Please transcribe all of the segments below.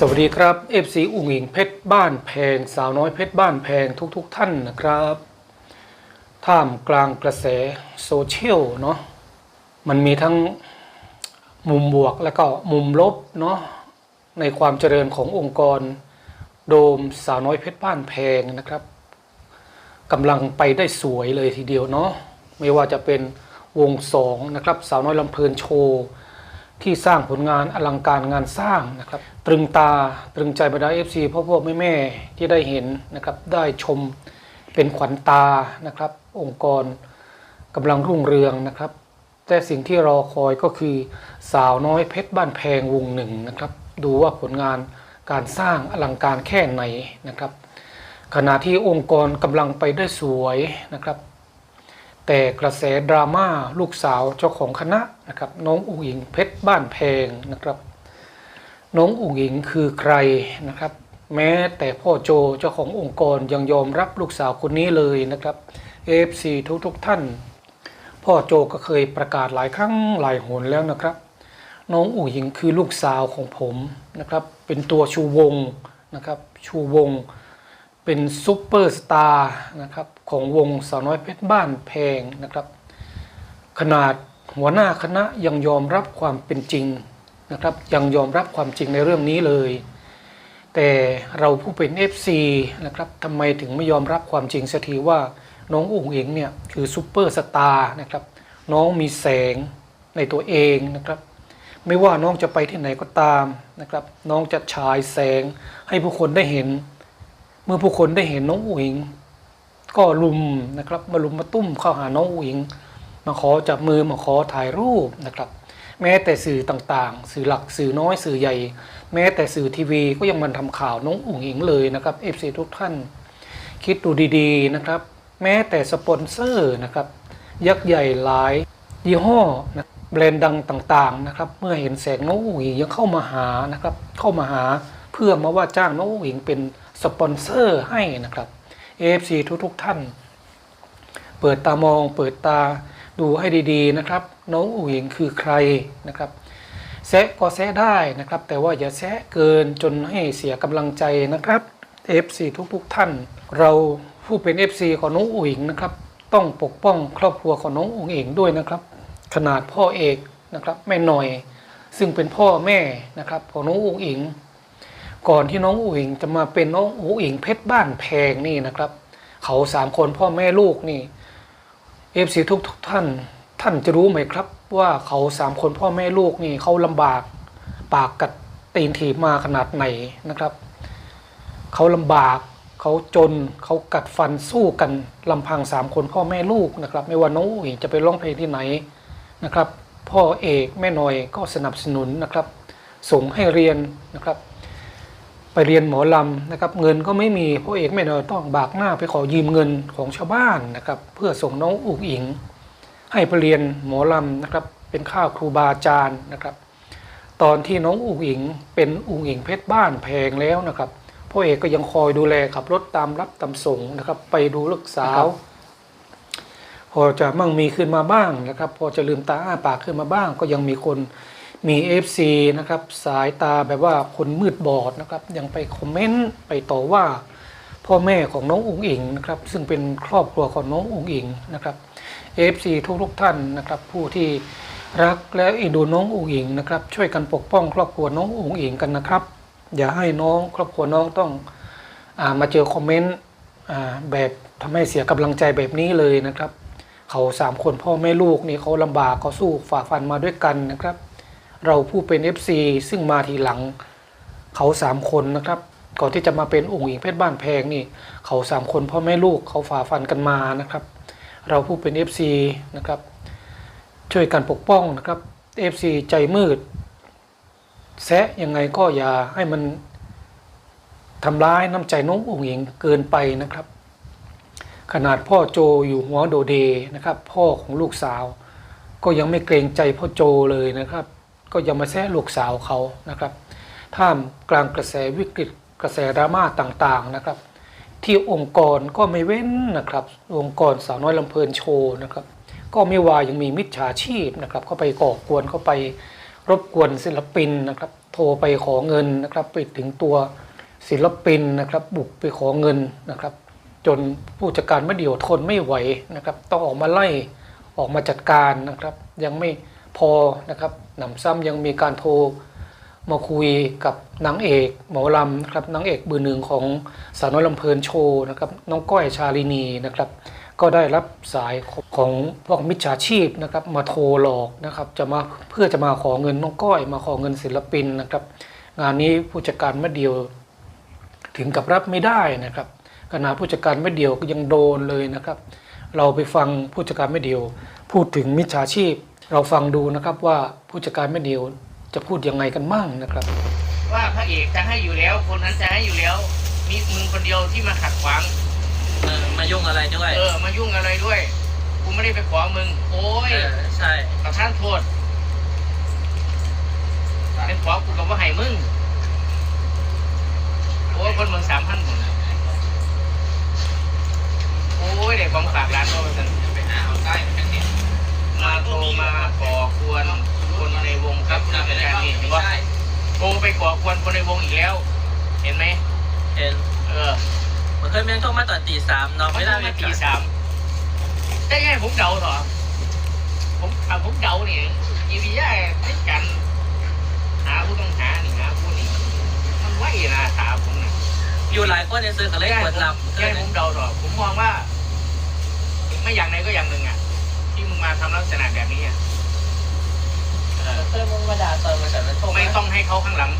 สวัสดีครับ FC อุ๋งอิงเพชรบ้านแพง สาวน้อยเพชรบ้านแพงทุกๆทท่านนะครับ ท่ามกลางกระแสโซเชียลเนาะมันมีทั้งมุมบวกและก็มุมลบเนาะในความเจริญขององค์กร โดมสาวน้อยเพชรบ้านแพงนะครับกำลังไปได้สวยเลยทีเดียวเนาะไม่ว่าจะเป็นวงสองนะครับ สาวน้อยลำเพลินโชว์ ที่สร้างผลงานอลังการงานสร้างนะครับ ตรึงตาตรึงใจบรรดาเอฟซีพ่อพ่อแม่แม่ๆที่ได้เห็นนะครับได้ชมเป็นขวัญตานะครับ องค์กรกำลังรุ่งเรืองนะครับ แต่สิ่งที่รอคอยก็คือสาวน้อยเพชรบ้านแพงวงหนึ่งนะครับ ดูว่าผลงานการสร้างอลังการแค่ไหนนะครับ ขณะที่องค์กรกำลังไปได้สวยนะครับ แต่กระแสดราม่าลูกสาวเจ้าของคณะนะครับน้องอุ๋งอิงเพชรบ้านแพงนะครับน้องอุ๋งอิงคือใครนะครับ แม้แต่พ่อโจเจ้าขององค์กรยังยอมรับลูกสาวคนนี้เลยนะครับ AFC ทุกทุกท่าน พ่อโจก็เคยประกาศหลายครั้งหลายหนแล้วนะครับ น้องอุ๋งอิงคือลูกสาวของผมนะครับ เป็นตัวชูวงนะครับชูวง เป็นซูเปอร์สตาร์นะครับของวงสาวน้อยเพชรบ้านแพงนะครับ ขนาดหัวหน้าคณะยังยอมรับความเป็นจริงนะครับ ยังยอมรับความจริงในเรื่องนี้เลย แต่เราผู้เป็น FC นะครับทำไมถึงไม่ยอมรับความจริงสักทีว่าน้องอุ๋งเองเนี่ยคือซูเปอร์สตาร์นะครับ น้องมีแสงในตัวเองนะครับ ไม่ว่าน้องจะไปที่ไหนก็ตามนะครับ น้องจะฉายแสงให้ผู้คนได้เห็น เมื่อผู้คนได้เห็นน้องอุ๋งอิงก็ลุมนะครับมาลุมมาตุ้มเข้าหาน้องอุ๋งอิงมาขอจับมือมาขอถ่ายรูปนะครับ แม้แต่สื่อต่างๆ สื่อหลักสื่อน้อยสื่อใหญ่ แม้แต่สื่อทีวีก็ยังมันทำข่าวน้องอุ๋งอิงเลยนะครับเอฟซีทุกท่าน คิดดูดีๆนะครับ แม้แต่สปอนเซอร์นะครับ ยักษ์ใหญ่หลาย ยี่ห้อนะแบรนด์ดังต่างๆนะครับ เมื่อเห็นแสงน้องอุ๋งอิงยังเข้ามาหานะครับ เข้ามาหาเพื่อมาว่าจ้างน้องอุ๋งอิงเป็น สปอนเซอร์ให้นะครับ AFC ทุกๆท่าน เปิดตามอง เปิดตาดูให้ดีๆนะครับ น้องอุ๋งอิงคือใครนะครับแซะก็แซะได้นะครับ แต่ว่าอย่าแซะเกินจนให้เสียกำลังใจนะครับ FC ทุกๆท่าน เราผู้เป็น FC ของน้องอุ๋งอิงนะครับ ต้องปกป้องครอบครัวของน้องอุ๋งอิงด้วยนะครับ ขนาดพ่อเอกนะครับแม่หน่อย ซึ่งเป็นพ่อแม่นะครับของน้องอุ๋งอิง ก่อนที่น้องอุ๋งจะมาเป็นน้องอุ๋งเพชรบ้านแพงนี่นะครับ เขาสามคนพ่อแม่ลูกนี่เอฟซีทุกทุกท่าน ท่านจะรู้ไหมครับ ว่าเขาสามคนพ่อแม่ลูกนี่เขาลำบาก ปากกัดตีนถีบมาขนาดไหนนะครับ เขาลำบากเขาจนเขากัดฟันสู้กันลำพังสามคนพ่อแม่ลูกนะครับ ไม่ว่าน้องอุ๋งจะไปร้องเพลงที่ไหนนะครับ พ่อเอกแม่หน่อยก็สนับสนุนนะครับส่งให้เรียนนะครับ ไปเรียนหมอลำนะครับเงินก็ไม่มีพ่อเอกแม่น้อยต้องบากหน้าไปขอยืมเงินของชาวบ้านนะครับเพื่อส่งน้องอุ๋งอิง ให้ไปเรียนหมอลำนะครับเป็นข้าวครูบาอาจารย์นะครับ ตอนที่น้องอุ๋งอิงเป็นอุ๋งอิงเพชรบ้านแพงแล้วนะครับพ่อเอกก็ยังคอยดูแลขับรถตามรับตามส่งนะครับไปดูลูกสาว พอจะมั่งมีขึ้นมาบ้างนะครับ พอจะลืมตาอ้าปากขึ้นมาบ้าง ก็ยังมีคน มี FC นะครับสายตาแบบว่าคนมืดบอดนะครับยังไปคอมเมนต์ไปต่อว่าพ่อแม่ของน้องอุ๋งอิงนะครับซึ่งเป็นครอบครัวของน้องอุ๋งอิงนะครับ FC ทุกทุกท่านนะครับผู้ที่รักและเอ็นดูน้องอุ๋งอิงนะครับช่วยกันปกป้องครอบครัวน้องอุ๋งอิงกันนะครับ อย่าให้น้องครอบครัวน้องต้องอามาเจอคอมเมนต์แบบทำให้เสียกำลังใจแบบนี้เลยนะครับ เขาสามคนพ่อแม่ลูกนี่เขาลำบากเขาสู้ฝ่าฟันมาด้วยกันนะครับ เราผู้เป็น FC ซึ่งมาทีหลังเขาสามคนนะครับ ก่อนที่จะมาเป็นองค์หญิงเพชรบ้านแพงนี่ เขาสามคนพ่อแม่ลูกเขาฝ่าฟันกันมานะครับ เราผู้เป็น FC นะครับ ช่วยกันปกป้องนะครับ FC ใจมืดแซะยังไงก็อย่าให้มันทำร้ายน้ำใจน้ององค์หญิงเกินไปนะครับ ขนาดพ่อโจอยู่หัวโดเดนะครับ พ่อของลูกสาว ก็ยังไม่เกรงใจพ่อโจเลยนะครับ ก็ยังมาแซะลูกสาวเขานะครับท่ามกลางกระแสวิกฤตกระแสดราม่าต่างๆนะครับ ที่องค์กรก็ไม่เว้นนะครับ องค์กรสาวน้อยลำเพลินโชว์นะครับ ก็ไม่ว่ายังมีมิจฉาชีพนะครับเข้าไปก่อกวนเข้าไปรบกวนศิลปินนะครับ โทรไปขอเงินนะครับไปถึงตัวศิลปินนะครับ บุกไปขอเงินนะครับ จนผู้จัดการไม่เดียวทนไม่ไหวนะครับ ต้องออกมาไล่ออกมาจัดการนะครับ ยังไม่ พอนะครับหนำซ้ำยังมีการโทรมาคุยกับนางเอกหมอลำนะครับนางเอกเบือหนึ่งของสาวน้อยลำเพลินโชว์นะครับน้องก้อยชาลินีนะครับก็ได้รับสายของพวกมิจฉาชีพนะครับมาโทรหลอกนะครับจะมาเพื่อจะมาขอเงินน้องก้อย มาขอเงินศิลปินนะครับ งานนี้ผู้จัดการไม่เดียว ถึงกับรับไม่ได้นะครับขณะผู้จัดการไม่เดียวก็ยังโดนเลยนะครับ เราไปฟังผู้จัดการไม่เดียว พูดถึงมิจฉาชีพ เราฟังดูนะครับว่าผู้จัดการไม่เดียวจะพูดยังไงกันมั่งนะครับ ว่าพระเอกจะให้อยู่แล้ว คนนั้นจะให้อยู่แล้ว มีมึงคนเดียวที่มาขัดขวางเออมายุ่งอะไรด้วย เออมายุ่งอะไรด้วยกูไม่ได้ไปขอมึง โอ้ยเออใช่ต่อท่านโทษเป็นขอกูกับว่าให้มึงโอ้ยคนเมืองสามพันคนโอ้ยเด็กของฝากร้านก็มาสั่นมาโทรมาก่อกวนคนในวงครับในการนี้เห็นปะโทร ไปก่อกวนคนในวงอีกแล้ว เห็นไหมเห็นเออมันเคยเมียนเข้ามาตอนตีสามเนาะไม่ไม่ได้ได้ไม่ไม่ตีตีสามสามได้ไงผมเดาเหรอผมถ้าผมเดาเนี่ยยีวีย่าไม่กัน หาผู้ต้องหานี่หาผู้นี่มันไล่นะถามผมนะอยู่หลายคนในซื้อก็เลยกดรับแค่ผมเดาเหรอผมมองว่า ไม่อย่างใดก็อย่างหนึ่งอะ ที่มึงมาทำลักษณะแบบนี้อะ เออเคยมึงมาด่าซอยมาฉันมันโทรไม่ต้องให้เขาข้างหลัง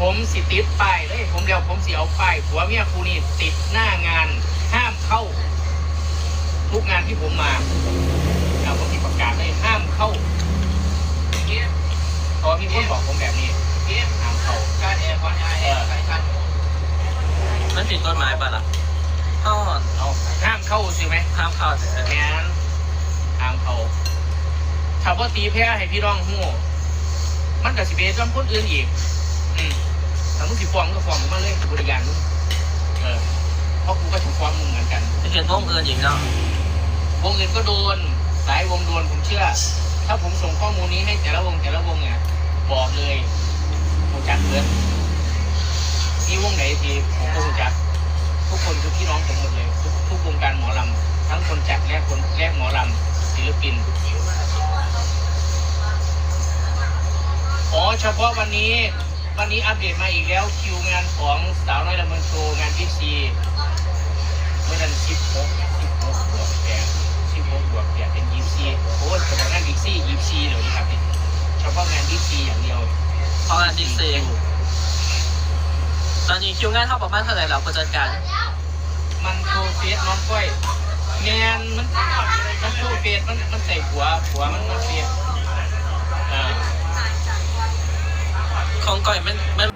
ผมสิติดป้ายเลยผมเดียวผมสิเอาป้ายผัวเมียครูนี่ติดหน้างานห้ามเข้า ทุกงานที่ผมมาเอาผมติดประกาศเลยห้ามเข้าเพราะมีคนบอกผมแบบนี้ห้ามเข้าเออมันผิดกฎหมายปะล่ะอ้อเอาห้ามเข้าสิไหมห้ามเข้าเออแมนห้ามเข้า ถ้าว่าตีแพ้ให้พี่ร้องหู้มันกับสิเบจอมคนอื่นอีก อืมถ้ามึงสิฟ้องก็ฟ้องมาเลยบริการมึงเออเพราะกูก็ถูกฟ้องมึงเหมือนกันจะเขียนวงเงินอีกเนาะวงอื่นก็โดนหลายวงโดนผมเชื่อ ถ้าผมส่งข้อมูลนี้ให้แต่ละวงแต่ละวงเนี่ยบอกเลยผมจักเลยมีวงไหนที่ผมก็รู้จัก ทุกคนคือพี่น้องผมหมดเลย ทุกทุกวงการหมอลำทั้งคนจัดและคนและหมอลำศิลปิน อ๋อเฉพาะวันนี้ วันนี้อัปเดตมาอีกแล้วคิวงานของสาวน้อยลำเมืองโชว์งานพิซีเมื่อนั้นสิบหกสิบหกบวกแปดสิบหกบวกแปดเป็นยี่ซีโอ้ยเฉพาะงานพิซียี่ซีเดี๋ยวนี้ครับนี่เฉพาะงานพิซีอย่างเดียวเพราะงานดิเซลตอนนี้คิวงานเท่าประมาณเท่าไหร่แล้วผู้จัดการ มันโทรเฟซน้องก้อยแมนมันมันโทรเฟซมันมันใส่หัวหัวมันมันเฟซอ่า ของก่อยมันมัน